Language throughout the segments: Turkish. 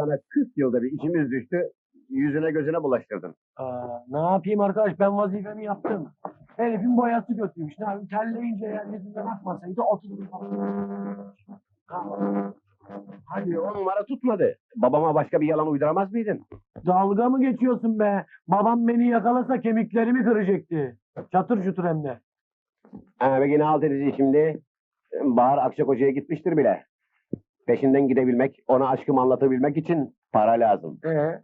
Sana 40 yılda bir içimiz düştü. Yüzüne gözüne bulaştırdın. Aa, ne yapayım arkadaş ben vazifemi yaptım. Herifin boyası kötüymüş. Ne yapayım terleyince yer yüzünden akmasaydı oturdum. Hadi on numara tutmadı. Babama başka bir yalan uyduramaz mıydın? Dalga mı geçiyorsun be? Babam beni yakalasa kemiklerimi kıracaktı. Çatır çutur hem de. Ha, ve yine alt edici şimdi. Bahar Akçakoca'ya gitmiştir bile. Peşinden gidebilmek, ona aşkımı anlatabilmek için para lazım. Ee?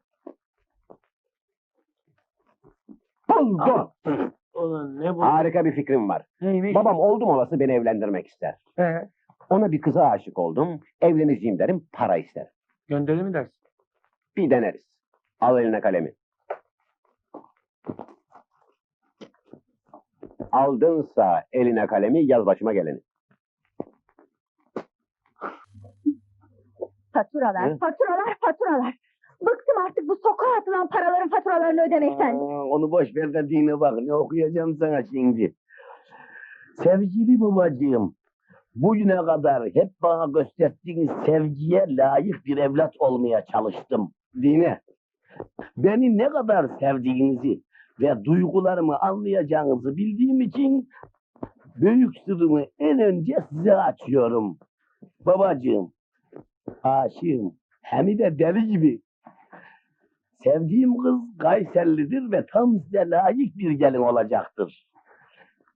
Buldum. Ulan ne bu? Harika bir fikrim var. Neymiş? Babam oldum olası beni evlendirmek ister. Ee? Ona bir kıza aşık oldum. Evleneceğim derim, para ister. Gönderir mi dersin? Bir deneriz. Al eline kalemi. Aldınsa eline kalemi yaz başıma geleni. Faturalar, Hı? faturalar, faturalar. Bıktım artık bu sokağa atılan paraların faturalarını ödemekten. Aa, onu boş ver de dine bak. Ne okuyacağım sana şimdi. Sevgili babacığım, bugüne kadar hep bana gösterdiğiniz sevgiye layık bir evlat olmaya çalıştım. Dine, beni ne kadar sevdiğinizi ve duygularımı anlayacağınızı bildiğim için büyük sırrımı en önce size açıyorum. Babacığım, aşığım, hem de deli gibi. Sevdiğim kız Kayserlidir ve tam size layık bir gelin olacaktır.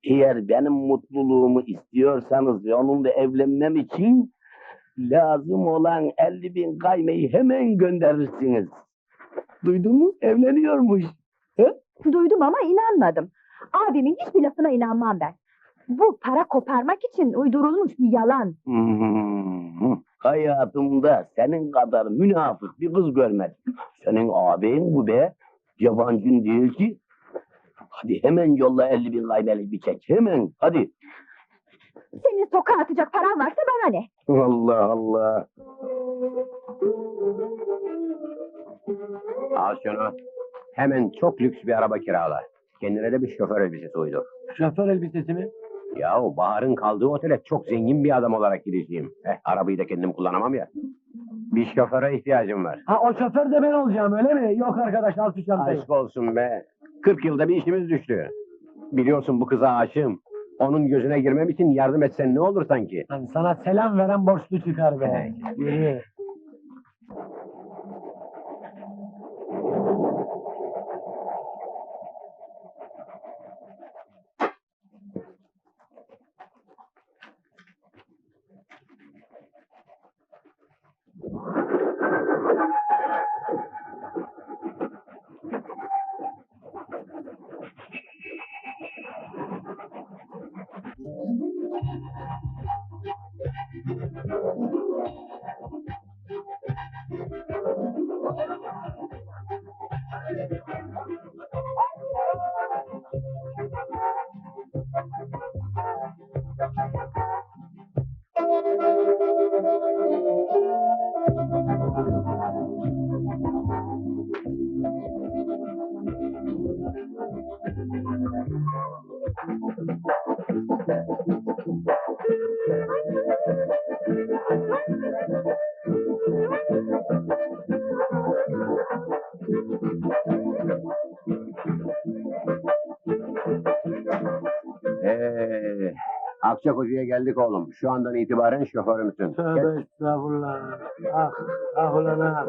Eğer benim mutluluğumu istiyorsanız ve onunla evlenmem için lazım olan 50 bin kaymayı hemen gönderirsiniz. Duydun mu? Evleniyormuş. Duydum ama inanmadım. Abimin hiçbir lafına inanmam ben. Bu para koparmak için uydurulmuş bir yalan. Hmm, Hayatımda senin kadar münafık bir kız görmedim. Senin ağabeyin bu be. Yabancın değil ki. Hadi hemen yolla 50 bin kaymeli bir çek. Hemen hadi. Senin sokağa atacak paran varsa bana ne? Allah Allah. Al şunu. Hemen çok lüks bir araba kirala. Kendine de bir şoför elbisesi uydur. Şoför elbisesi mi? Yahu Bahar'ın kaldığı otele çok zengin bir adam olarak gideceğim. Eh, arabayı da kendim kullanamam ya. Bir şoföre ihtiyacım var. Ha o şoför de ben olacağım öyle mi? Yok arkadaş al şu çantayı. Aşk olsun be. 40 yılda bir işimiz düştü. Biliyorsun bu kıza aşığım. Onun gözüne girmem için yardım etsen ne olur sanki? Lan sana selam veren borçlu çıkar be. Yürü. Akçakoca'ya geldik oğlum. Şu andan itibaren şoförümsün. Tövbe estağfurullah. Ah, ah ulan ah.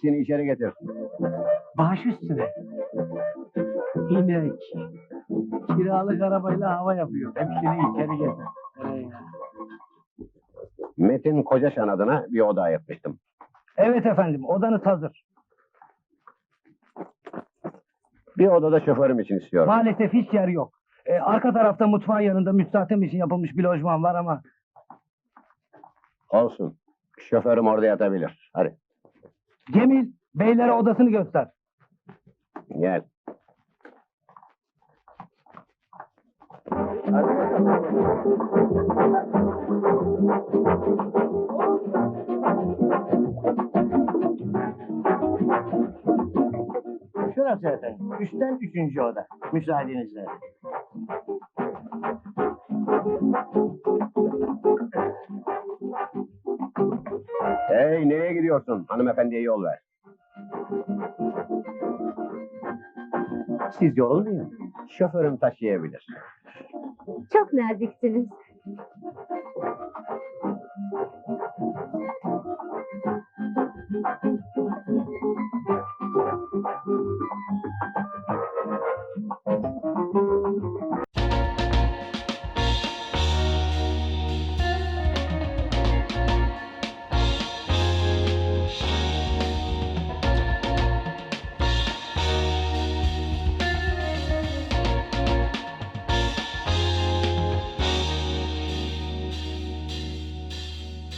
Hepsini içeri getir. Baş üstüne. İnek. Kiralık arabayla hava yapıyor. Hepsini içeri getir. Ee, Metin Kocaşan adına bir oda ayırtmıştım. Evet efendim, odanız hazır. Bir odada şoförüm için istiyorum. Maalesef hiç yer yok. Ee, arka tarafta mutfağın yanında müstahdem için yapılmış bir lojman var ama... Olsun. Şoförüm orada yatabilir. Hadi Cemil, beylere odasını göster. gel. Şurası efendim. Üstten üçüncü oda. Müsaadenizle. Hey nereye gidiyorsun? Hanımefendiye yol ver. Siz yorulmayın. Şoförüm taşıyabilir. Çok naziksiniz.